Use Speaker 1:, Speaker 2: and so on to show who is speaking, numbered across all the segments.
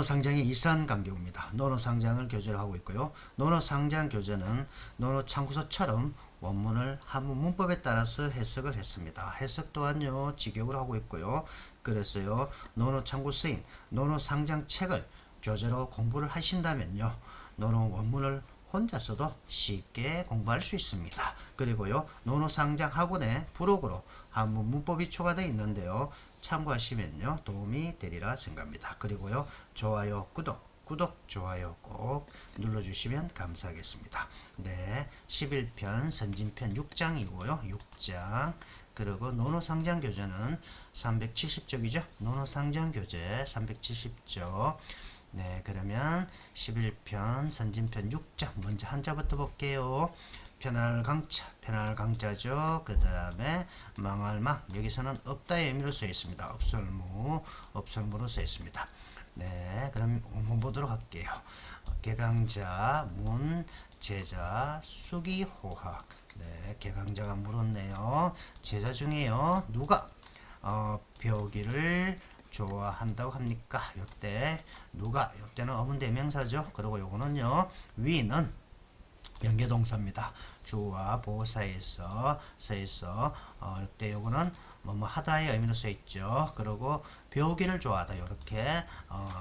Speaker 1: 노노상장의 이산관계입니다. 노노상장을 교재로 하고 있고요. 노노상장 교재는 노노참고서처럼 원문을 한문 문법에 따라서 해석을 했습니다. 해석 또한요 직역을 하고 있고요. 그래서요 노노참고서인 노노상장 책을 교재로 공부를 하신다면요 노노 원문을 혼자서도 쉽게 공부할 수 있습니다. 그리고요 노노상장 학원의 블로그로 한문 문법이 초과되어 있는데요. 참고하시면요 도움이 되리라 생각합니다. 그리고요 좋아요 구독 구독, 좋아요 꼭 눌러주시면 감사하겠습니다. 네, 11편 선진편 6장이고요. 6장. 그리고 노노상장 교재는 370쪽이죠. 노노상장 교재 370쪽. 네, 그러면 11편 선진편 6장 먼저 한자부터 볼게요. 편할 강자, 편할 강자죠. 그 다음에 망할 망 여기서는 없다의 의미로 써 있습니다. 없설무, 없설무로 써 있습니다. 네, 그럼 보도록 할게요. 개강자, 문, 제자, 수기, 호학. 네, 개강자가 물었네요. 제자 중에요, 누가 어, 벼기를 좋아한다고 합니까? 요때 누가 요때는 어문 대명사죠. 그리고 요거는요, 위는 연계동사입니다. 주와 보사에서 서에서 어, 이때 요거는 뭐뭐 하다의 의미로 써 있죠. 그리고 배우기를 좋아하다 이렇게 어,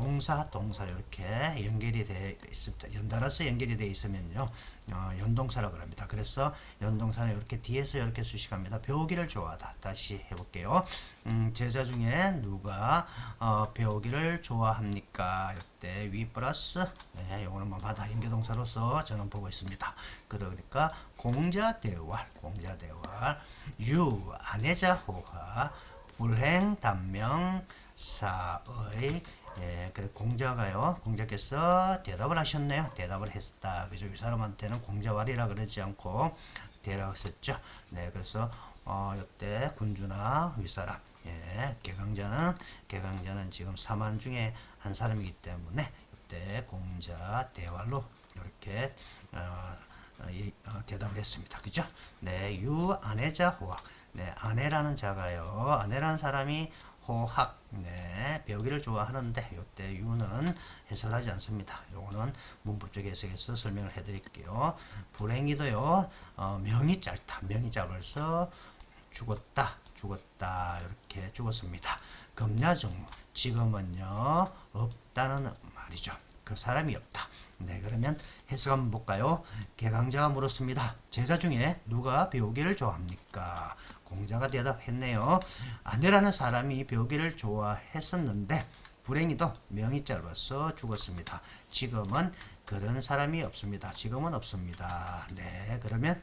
Speaker 1: 동사 동사 이렇게 연결이 돼 있습니다. 연달아서 연결이 돼 있으면요 어, 연동사라고 합니다. 그래서 연동사는 이렇게 뒤에서 이렇게 수식합니다. 배우기를 좋아하다. 다시 해볼게요. 음, 제자 중에 누가 어, 배우기를 좋아합니까? 이때 위 플러스 네, 이거는 뭐 바다 연계동사로서 저는 보고 있습니다. 그러니까 공자 대활 공자 대활 유 아내자 호화 불행 단명 사의 예, 그래 공자가요. 공자께서 대답을 하셨네요. 대답을 했다. 그죠? 이 사람한테는 공자왈이라 그러지 않고 대라고 썼죠. 네, 그래서 어, 이때 군주나 윗사람, 예, 개강자는 개강자는 지금 사만 중에 한 사람이기 때문에 이때 공자 대왈로 이렇게 어, 어, 예, 어, 대답을 했습니다. 그죠? 네, 유 아내자 호학. 네, 아내라는 자가요. 아내라는 사람이 호학, 네, 배우기를 좋아하는데 요때 유는 해석하지 않습니다. 요거는 문법적 해석에서 설명을 해드릴게요. 불행히도요, 어, 명이 짧다. 명이 짧아서 죽었다, 죽었다 이렇게 죽었습니다. 금야정무 지금은요 없다는 말이죠. 그 사람이 없다. 네, 그러면 해석 한번 볼까요? 개강자가 물었습니다. 제자 중에 누가 배우기를 좋아합니까? 공자가 대답했네요. 아내라는 사람이 배우기를 좋아했었는데 불행히도 명이 짧아서 죽었습니다. 지금은 그런 사람이 없습니다. 지금은 없습니다. 네, 그러면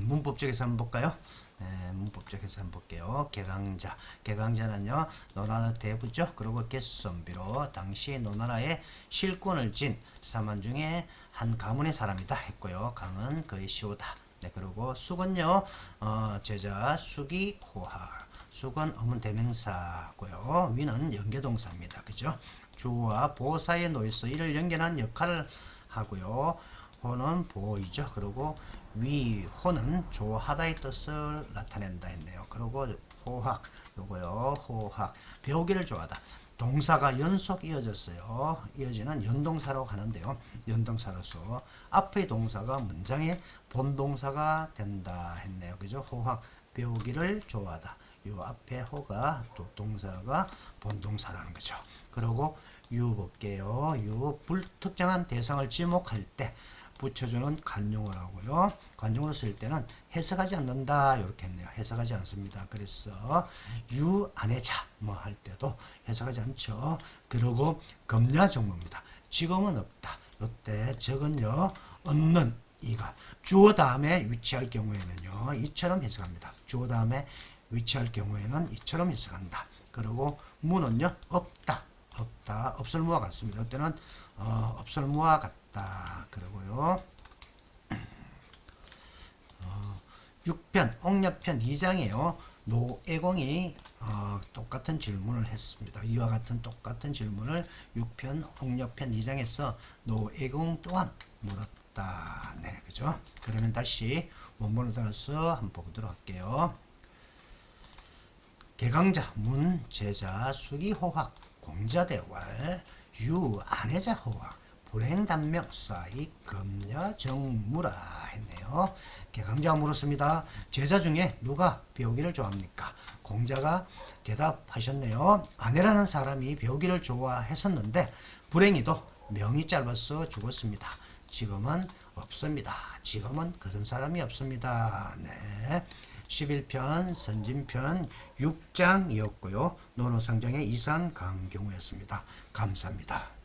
Speaker 1: 문법적에서 한번 볼까요? 네, 문법적에서 한번 볼게요. 개강자. 개강자는요, 노나라 대부죠. 그리고 개선비로 당시 노나라의 실권을 진 사만 중에 한 가문의 사람이다 했고요. 강은 거의 시오다. 네, 그리고 숙은요, 어, 제자 숙이 호하. 숙은 어문 대명사고요. 위는 연계동사입니다. 그죠? 주와 보사에 놓여서 이를 연결한 역할을 하고요. 호는 보이죠. 그리고 위 호는 좋아하다의 뜻을 나타낸다 했네요. 그리고 호학 요거요. 호학 배우기를 좋아하다. 동사가 연속 이어졌어요. 이어지는 연동사라고 하는데요. 연동사로서 앞의 동사가 문장의 본동사가 된다 했네요. 그죠? 호학 배우기를 좋아하다. 요 앞에 호가 또 동사가 본동사라는 거죠. 그리고 유 볼게요. 유 불특정한 대상을 지목할 때 붙여주는 관용어라고요. 관용어로 쓸 때는 해석하지 않는다 이렇게 했네요. 해석하지 않습니다. 그래서 유 안에 자 뭐 할 때도 해석하지 않죠. 그리고 검야정모입니다. 지금은 없다. 이때 적은요 없는 이가 주어 다음에 위치할 경우에는요 이처럼 해석합니다. 주어 다음에 위치할 경우에는 이처럼 해석한다. 그리고 무는요 없다. 없다. 없을무와 같습니다. 이때는 어, 없을무와 같다. 그리고요. 어, 6편, 옥녀편 2장이에요. 노애공이 어, 똑같은 질문을 했습니다. 이와 같은 똑같은 질문을 6편, 옥녀편 2장에서 노애공 또한 물었다. 네, 그죠? 그러면 다시 원문을 따라서 한번 보도록 할게요. 개강자, 문, 제자, 수기, 호학, 공자대왈 유 아내자 호학 불행단명 수아이 금녀 정무라 했네요. 개강자가 물었습니다. 제자 중에 누가 배우기를 좋아합니까? 공자가 대답하셨네요. 아내라는 사람이 배우기를 좋아했었는데 불행히도 명이 짧아서 죽었습니다. 지금은 없습니다. 지금은 그런 사람이 없습니다. 네. 11편 선진편 6장이었고요. 노노상장의 이산 강경우였습니다. 감사합니다.